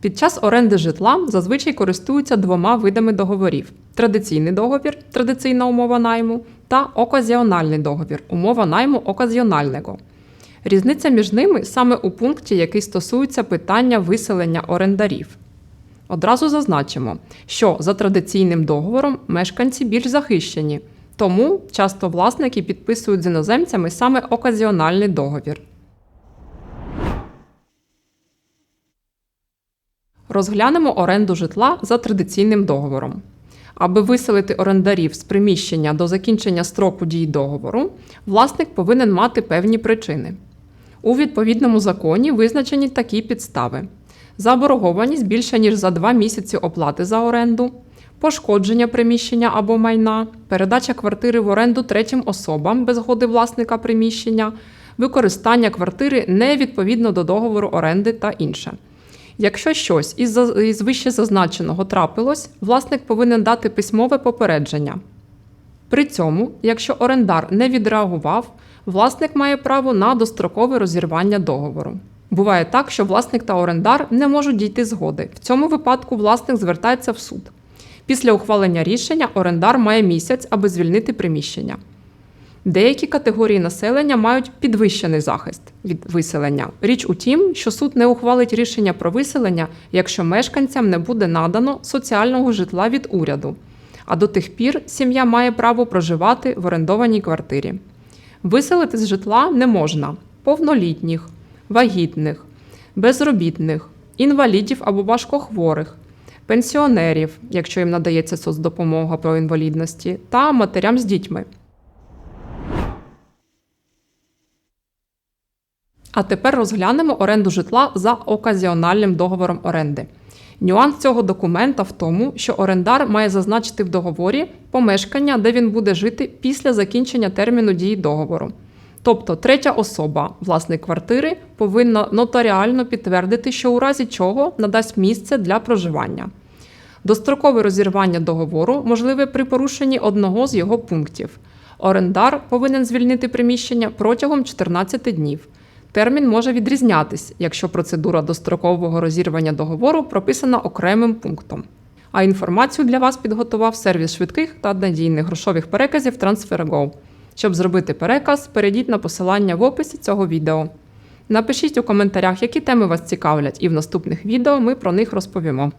Під час оренди житла зазвичай користуються двома видами договорів: традиційний договір, традиційна умова найму, та оказіональний договір, умова найму оказіонального. Різниця між ними саме у пункті, який стосується питання виселення орендарів. Одразу зазначимо, що за традиційним договором мешканці більш захищені, тому часто власники підписують з іноземцями саме оказіональний договір. Розглянемо оренду житла за традиційним договором. Аби виселити орендарів з приміщення до закінчення строку дії договору, власник повинен мати певні причини. У відповідному законі визначені такі підстави: заборгованість більше ніж за 2 місяці оплати за оренду, пошкодження приміщення або майна, передача квартири в оренду третім особам без згоди власника приміщення, використання квартири не відповідно до договору оренди та інше. Якщо щось із, із вище зазначеного трапилось, власник повинен дати письмове попередження. При цьому, якщо орендар не відреагував, власник має право на дострокове розірвання договору. Буває так, що власник та орендар не можуть дійти згоди. В цьому випадку власник звертається в суд. Після ухвалення рішення орендар має місяць, аби звільнити приміщення. Деякі категорії населення мають підвищений захист від виселення. Річ у тім, що суд не ухвалить рішення про виселення, якщо мешканцям не буде надано соціального житла від уряду. А до тих пір сім'я має право проживати в орендованій квартирі. Виселити з житла не можна повнолітніх, вагітних, безробітних, інвалідів або важкохворих, пенсіонерів, якщо їм надається соцдопомога про інвалідності, та матерям з дітьми. А тепер розглянемо оренду житла за оказіональним договором оренди. Нюанс цього документа в тому, що орендар має зазначити в договорі помешкання, де він буде жити після закінчення терміну дії договору. Тобто третя особа, власник квартири, повинна нотаріально підтвердити, що у разі чого надасть місце для проживання. Дострокове розірвання договору можливе при порушенні одного з його пунктів. Орендар повинен звільнити приміщення протягом 14 днів. Термін може відрізнятись, якщо процедура дострокового розірвання договору прописана окремим пунктом. А інформацію для вас підготував сервіс швидких та надійних грошових переказів TransferGo. Щоб зробити переказ, перейдіть на посилання в описі цього відео. Напишіть у коментарях, які теми вас цікавлять, і в наступних відео ми про них розповімо.